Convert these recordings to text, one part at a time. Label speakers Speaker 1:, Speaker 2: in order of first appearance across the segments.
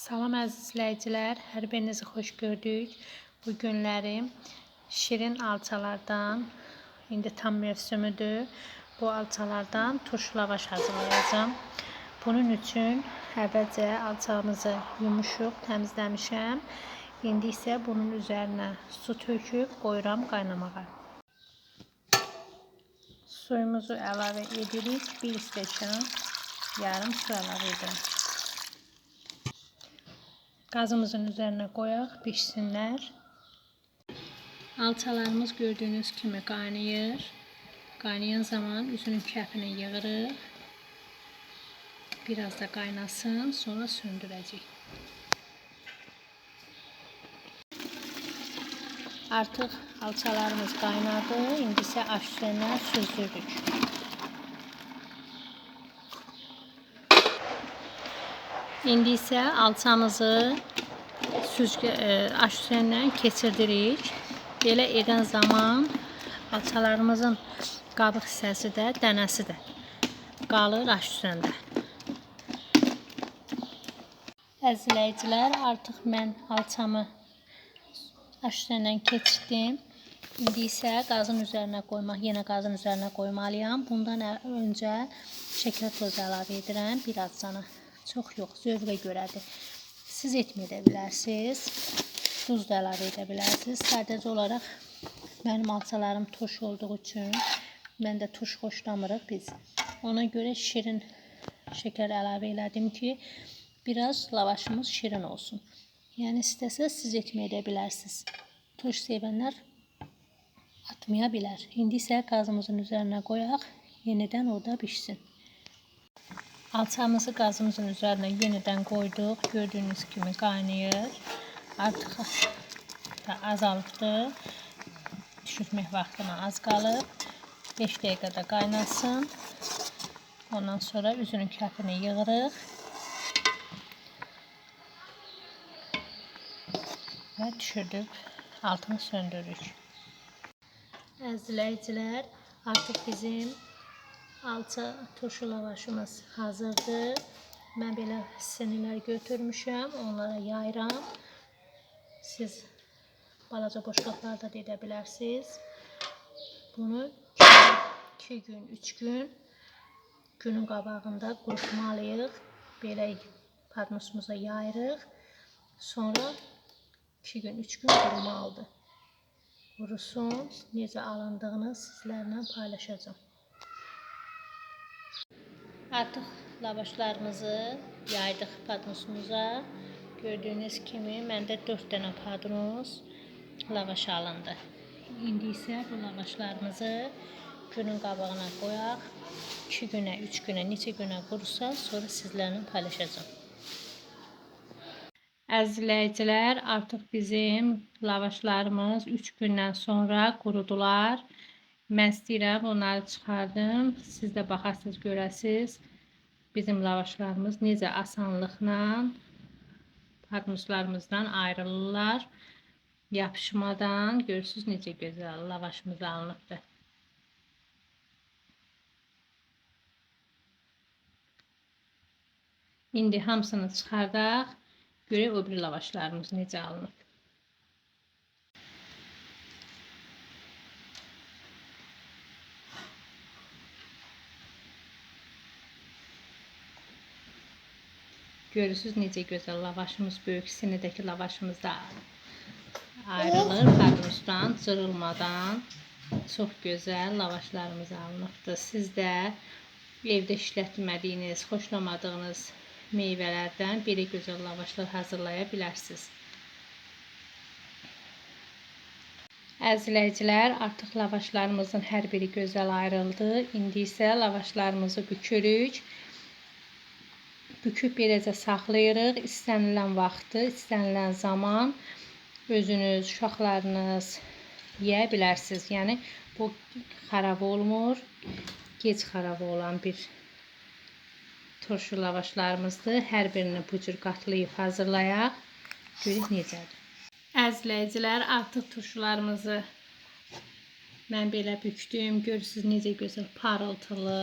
Speaker 1: Salam əziz izləyicilər, hər birinizi xoş gördük. Bu günləri şirin alçalardan, indi tam mövsümüdür. Bu alçalardan turşu lavaş hazırlayacağım. Bunun üçün əvvəlcə alçağımızı yumuşuq təmizləmişəm. İndi isə bunun üzərinə su töküb qoyuram qaynamağa. Suyumuzu əlavə edirik. 1 stəkan yarım su əlavə edirəm. Gazımızın üzerine koyaq, pişsinlər. Alçalarımız gördüğünüz kimi qaynayır. Qaynayan zaman üzünün kəfini yığırıq. Biraz da qaynasın, sonra söndürəcəyik. Artıq alçalarımız qaynadı. İndi isə aş üzərinə İndi isə alçamızı süzgə e, aş üzərindən keçirdirik. Belə edən zaman alçalarımızın qabıq hissəsi də, dənəsi də qalır aş üzərində. Əzizləyicilər, artıq mən alçamı aş üzərindən keçirdim. İndi isə qazın üzərinə qoymaq, yenə qazın üzərinə qoymalıyam. Bundan öncə şəkər tozu əlavə edirəm bir azcana. Çox yox, zövqə görədir. Siz etməyə də bilərsiniz. Duz da əlavə edə bilərsiniz. Sadəcə olaraq mənim alçalarım turş olduğu üçün mən də turş xoşlamırıq biz. Ona görə şirin şəkər əlavə elədim ki, biraz lavaşımız şirin olsun. Yəni istəsəz siz etməyə də bilərsiniz. Turş sevənlər atmaya bilər. İndi isə qazımızın üzərinə qoyaq, yenidən orada bişsin. Alçamızı qazımızın üzərinə yenidən qoyduq. Gördüyünüz kimi qaynayır. Artıq da azalıbdır. Düşürmək vaxtına az qalıb. 5 dəqiqədə qaynasın. Ondan sonra üzünün kəfini yığırıq. Və düşürdük. Altını söndürürük. Əzizləyicilər, artıq bizim alça turşu lavaşımız hazırdır. Mən belə sinirlər götürmüşəm, onlara yayıram. Siz balaca boşluqlarda da edə bilərsiniz. Bunu 2 gün, 3 gün günün qabağında qurutmalıyıq. Belə padnosumuza yayırıq. Sonra 2 gün, 3 gün qurumalıdır. Qurusun, necə alındığını sizlərlə paylaşacağam. Artıq lavaşlarımızı yaydıq padnosumuza. Gördüyünüz kimi məndə 4 dənə padnos lavaş alındı. İndi isə bu lavaşlarımızı günün qabağına qoyaq. 2 günə, 3 günə, neçə günə qurusa, sonra sizlərlə paylaşacağam. Əzizləyicilər, artıq bizim lavaşlarımız 3 gündən sonra qurudular. Mən istəyirəm onları çıxardım. Siz də baxasınız, görəsiniz. Bizim lavaşlarımız necə asanlıqla padnoslarımızdan ayrılırlar. Yapışmadan görürsüz necə gözəl lavaşımız alınıbdır. İndi hamısını çıxardaq. Görək o biri lavaşlarımız necə alınıb. Görürsüz necə gözəl lavaşımız böyük sinədəki lavaşımız da ayrılır padnosdan, cırılmadan. Çox gözəl lavaşlarımız alınıbdır. Siz də evdə işlətmədiyiniz, xoşlamadığınız meyvələrdən belə gözəl lavaşlar hazırlaya bilərsiniz. Əzizləyicilər, artıq lavaşlarımızın hər biri gözəl ayrıldı. İndi isə lavaşlarımızı bükürük. Büküb beləcə saxlayırıq. İstənilən vaxtı, istənilən zaman özünüz, uşaqlarınız yeyə bilərsiniz. Yəni bu xarab olmur. Gec xarab olan bir turşu lavaşlarımızdır. Hər birini bu cür qatlayıb hazırlayaq. Görək necədir. Əzizləyicilər, artıq turşularımızı mən belə bükdüm. Görürsüz necə gözəl parıltılı,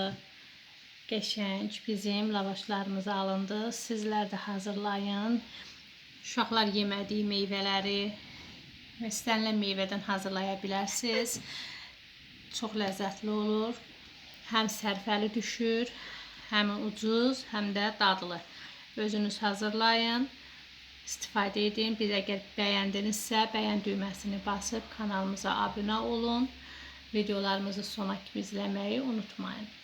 Speaker 1: qəşəng bizim lavaşlarımız alındı. Sizlər də hazırlayın. Uşaqlar yemədiyi meyvələri və istənilən meyvədən hazırlaya bilərsiniz. Çox olur. Həm sərfəli düşür, həm ucuz, həm də dadlı. Özünüz hazırlayın. istifadə edin. Bir əgər bəyəndinizsə, bəyən düyməsini basıb kanalımıza abunə olun. Videolarımızı sona kimi izləməyi unutmayın.